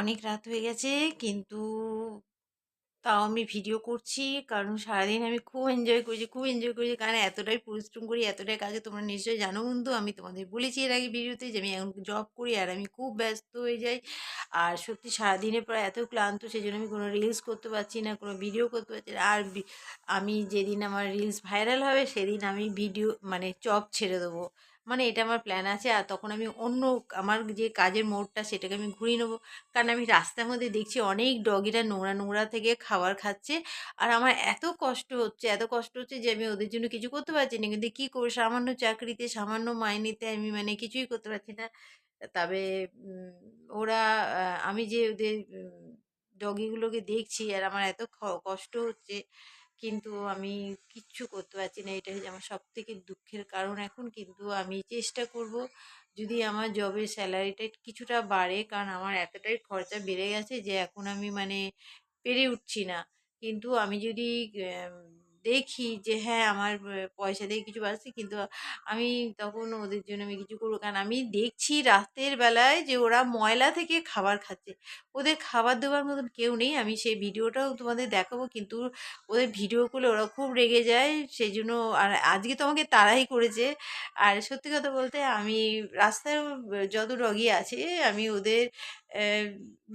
অনেক রাত হয়ে গেছে, কিন্তু তাও আমি ভিডিও করছি। কারণ সারাদিন আমি খুব এনজয় করেছি, খুব এনজয় করেছি। কারণ এতটাই পরিশ্রম করি, এতটাই কাজে তোমরা নিশ্চয়ই জানো বন্ধু, আমি তোমাদের বলেছি এর আগে ভিডিওতে যে আমি এখন জব করি আর আমি খুব ব্যস্ত হয়ে যাই। আর সত্যি সারাদিনের পর এত ক্লান্ত সেই জন্য আমি কোনো রিলস করতে পারছি না, কোনো ভিডিও করতে পারছি না। আর আমি যেদিন আমার রিলস ভাইরাল হবে, সেদিন আমি ভিডিও মানে চপ ছেড়ে দেবো। মানে এটা আমার প্ল্যান আছে, আর তখন আমি অন্য আমার যে কাজের মোড়টা সেটাকে আমি ঘুরিয়ে নেব। কারণ আমি রাস্তার মধ্যে দেখছি অনেক ডগিরা নোংরা নোংরা থেকে খাবার খাচ্ছে। আর আমার এত কষ্ট হচ্ছে, এত কষ্ট হচ্ছে যে আমি ওদের জন্য কিছু করতে পারছি না। কিন্তু কী করব? সামান্য চাকরিতে, সামান্য মাইনেতে আমি মানে কিছুই করতে পারছি না। তবে ওরা আমি যে ওদের ডগিগুলোকে দেখছি আর আমার এত কষ্ট হচ্ছে। কিন্তু আমি কিচ্ছু করতে পারছি না। এটা হচ্ছে আমার সব থেকে দুঃখের কারণ। এখন কিন্তু আমি চেষ্টা করব যদি আমার জবের স্যালারিটা কিছুটা বাড়ে, কারণ আমার এতটাই খরচা বেড়ে গেছে যে এখন আমি মানে পেরে উঠছি না। কিন্তু আমি যদি দেখি যে হ্যাঁ আমার পয়সা দিয়ে কিছু বাড়ছে। কিন্তু আমি তখন ওদের জন্য আমি কিছু করব। কারণ আমি দেখছি রাতের বেলায় যে, ওরা ময়লা থেকে খাবার খাচ্ছে। ওদের খাবার দেওয়ার মতন কেউ নেই। আমি সেই ভিডিওটাও তোমাদের দেখাবো। কিন্তু ওদের ভিডিও করলে ওরা খুব রেগে যায়। সেই জন্য আর আজকে তো আমাকে করেছে। আর সত্যি কথা বলতে আমি রাস্তায় যত ডগি আছে, আমি ওদের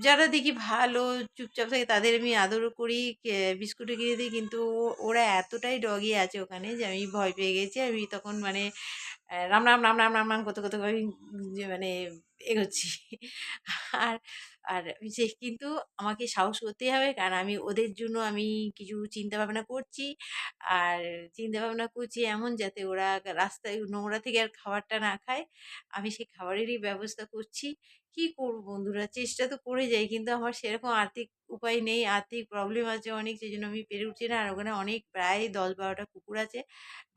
যারা দেখি ভালো, চুপচাপ থাকে তাদের আমি আদর করি বিস্কুটও কিনে দিই, কিন্তু ওরা এতটাই ডগি আছে ওখানে যে আমি ভয় পেয়ে গেছি। আমি তখন মানে রাম রাম রাম রাম রাম রাম, কত কত আমি মানে এগোচ্ছি। আর আর যে কিন্তু আমাকে সাহস করতেই হবে। কারণ আমি ওদের জন্য আমি কিছু চিন্তা ভাবনা করছি। আর চিন্তা ভাবনা করছি এমন যাতে ওরা রাস্তায় নোংরা থেকে আর খাবারটা না খায়। আমি সেই খাবারেরই ব্যবস্থা করছি। কি করব বন্ধুরা? চেষ্টা তো করে যাই কিন্তু আমার সেরকম আর্থিক উপায় নেই। আর্থিক প্রবলেম আছে অনেক সেই জন্য আমি পেরে উঠছি না। আর ওখানে অনেক প্রায় দশ বারোটা কুকুর আছে।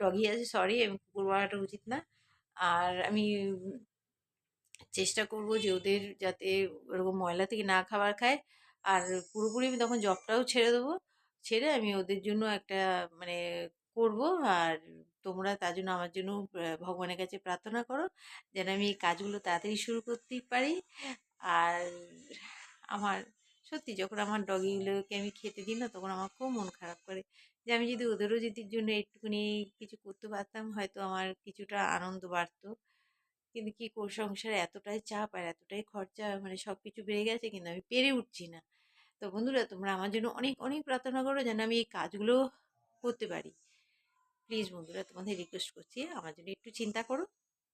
ডগি আছে সরি আমি কুকুর বলাটা উচিত না। আর আমি চেষ্টা করব যে ওদের যাতে ওরকম ময়লা থেকে না খাবার খায়। আর পুরোপুরি আমি তখন জবটাও ছেড়ে দেবো। ছেড়ে আমি ওদের জন্য একটা মানে করব। আর তোমরা তার জন্য আমার জন্য ভগবানের কাছে প্রার্থনা করো যেন আমি এই কাজগুলো তাড়াতাড়ি শুরু করতে পারি। আর আমার সত্যি যখন আমার ডগিগুলোকে আমি খেতে দিই না, তখন আমার খুব মন খারাপ করে যে আমি যদি ওদেরও যদি জন্য একটুখানি কিছু করতে পারতাম, হয়তো আমার কিছুটা আনন্দ বাড়তো। কিন্তু কি সংসারে এতটাই চাপ আর এতটাই খরচা মানে সব কিছু বেড়ে গেছে কিন্তু আমি পেরে উঠছি না। তো বন্ধুরা, তোমরা আমার জন্য অনেক অনেক প্রার্থনা করো যেন আমি এই কাজগুলো করতে পারি। প্লিজ বন্ধুরা, তোমাদের রিকোয়েস্ট করছি, আমার জন্য একটু চিন্তা করো।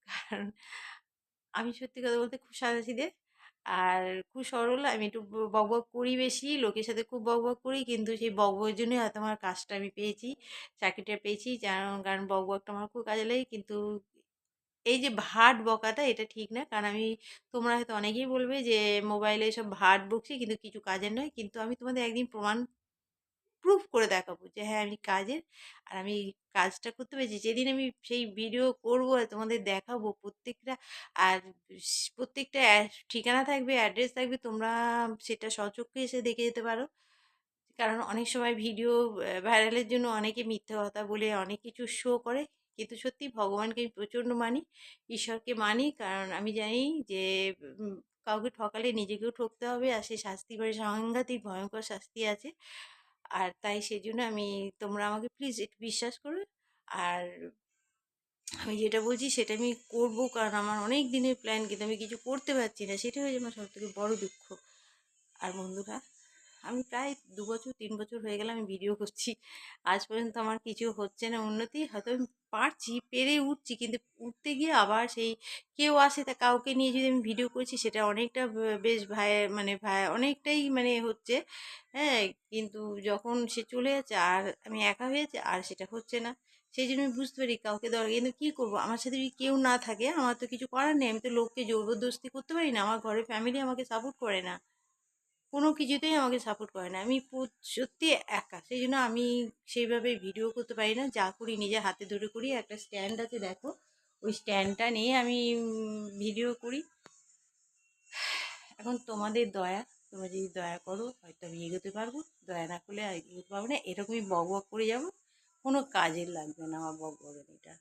কারণ আমি সত্যি কথা বলতে খুব সাদাসিধে আর খুব সরল, আমি একটু বকবক করি বেশি, লোকের সাথে খুব বকবক করি কিন্তু সেই বকবকের জন্যই হয়তো আমার কাজটা আমি পেয়েছি, চাকরিটা পেয়েছি। কারণ কারণ বকবকটা আমার খুব কাজে লাগে কিন্তু এই যে ভাট বকাটা এটা ঠিক না। কারণ আমি, তোমরা হয়তো অনেকেই বলবে যে, মোবাইলে সব ভাট বকছি কিন্তু কিছু কাজের নয়। কিন্তু আমি তোমাদের একদিন প্রমাণ প্রুফ করে দেখাবো যে হ্যাঁ আমি কাজের আর আমি কাজটা করতে পেরেছি। যেদিন আমি সেই ভিডিও করব আর তোমাদের দেখাবো প্রত্যেকটা আর প্রত্যেকটা ঠিকানা থাকবে অ্যাড্রেস থাকবে, তোমরা সেটা স্বচক্ষে এসে দেখে যেতে পারো। কারণ অনেক সময় ভিডিও ভাইরালের জন্য অনেকে মিথ্যা কথা বলে, অনেক কিছু শো করে। কিন্তু সত্যি ভগবানকে আমি প্রচণ্ড মানি, ঈশ্বরকে মানি। কারণ আমি জানি যে কাউকে ঠকালে নিজেকেও ঠকতে হবে আর সে শাস্তি করে, সাংঘাতিক ভয়ঙ্কর শাস্তি আছে। আর তাই সেজন্য আমি, তোমরা আমাকে প্লিজ একটু বিশ্বাস করো। আর আমি যেটা বলছি সেটা আমি করব কারণ আমার অনেক দিনের প্ল্যান কিন্তু আমি কিছু করতে পারছি না। সেটা হয়েছে আমার সব থেকে বড় দুঃখ। আর বন্ধুরা আমি প্রায় দু বছর, তিন বছর হয়ে গেলে আমি ভিডিও করছি। আজ পর্যন্ত আমার কিছু হচ্ছে না, উন্নতি হয়তো আমি পারছি, পেরে উঠছি, কিন্তু উঠতে গিয়ে আবার সেই কেউ আসে তা কাউকে নিয়ে যদি আমি ভিডিও করছি, সেটা অনেকটা বেশ ভাই মানে ভাই অনেকটাই মানে হচ্ছে হ্যাঁ কিন্তু যখন সে চলে যাচ্ছে, আর আমি একা হয়েছে আর সেটা হচ্ছে না। সেই জন্য আমি বুঝতে পারি কাউকে দরকার কিন্তু কী করব? আমার সাথে যদি কেউ না থাকে, আমার তো কিছু করার নেই। আমি তো লোককে জবরদস্তি করতে পারি না। আমার ঘরের ফ্যামিলি আমাকে সাপোর্ট করে না। কোনো কিছুতেই আমাকে সাপোর্ট করে না। আমি সত্যি একা। সেই জন্য আমি সেইভাবে ভিডিও করতে পারি না। যা করি নিজে হাতে ধরে করি। একটা স্ট্যান্ড আছে, দেখো। ওই স্ট্যান্ডটা নিয়ে আমি ভিডিও করি। এখন তোমাদের দয়া, তোমরা যদি দয়া করো, হয়তো আমি এগোতে পারব। দয়া না করলে এগোতে পারব না। এরকমই বক বক করে যাব। কোনো কাজের লাগবে না আমার বক বকের এটা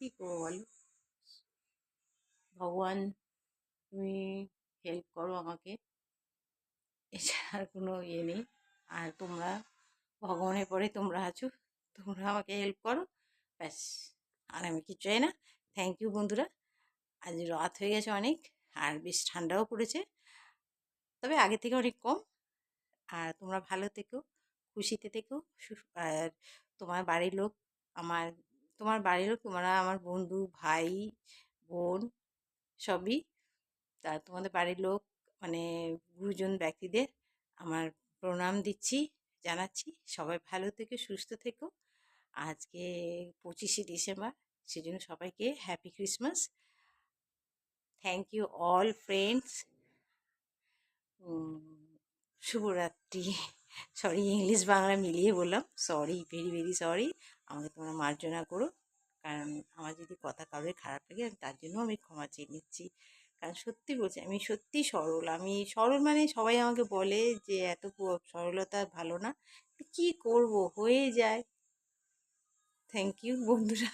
কী করব বলো? ভগবান, তুমি হেল্প করো আমাকে। এছাড়া আর কোনো ইয়ে নেই। আর তোমরা ভগবানের পরে তোমরা আছো, তোমরা আমাকে হেল্প করো, ব্যাস। আর আমি কিছু চাই না। থ্যাংক ইউ বন্ধুরা। আজ রাত হয়ে গেছে অনেক, আর বেশ ঠান্ডাও পড়েছে। তবে আগে থেকে অনেক কম। আর তোমরা ভালো থেকো, খুশিতে থেকো আর তোমার বাড়ির লোক আমার, তোমার বাড়ির লোক তোমরা, আমার বন্ধু, ভাই, বোন সবই তা তোমাদের বাড়ির লোক মানে গুরুজন ব্যক্তিদের আমার প্রণাম দিচ্ছি, জানাচ্ছি। সবাই ভালো থেকো, সুস্থ থেকো। আজকে পঁচিশে ডিসেম্বর, সেজন্য সবাইকে happy Christmas thank you all friends শুভরাত্রি। সরি ইংলিশ বাংলা মিলিয়ে বললাম। সরি ভেরি ভেরি সরি আমাকে তোমরা মার্জনা করো। কারণ আমার যদি কথা কারোর খারাপ লাগে, তার জন্য আমি ক্ষমা চেয়ে নিচ্ছি। কারণ সত্যি বলছি, আমি সত্যি সরল। আমি সরল মানে সবাই আমাকে বলে যে, এত সরলতা ভালো না। কি করব? হয়ে যায়। থ্যাংক ইউ বন্ধুরা।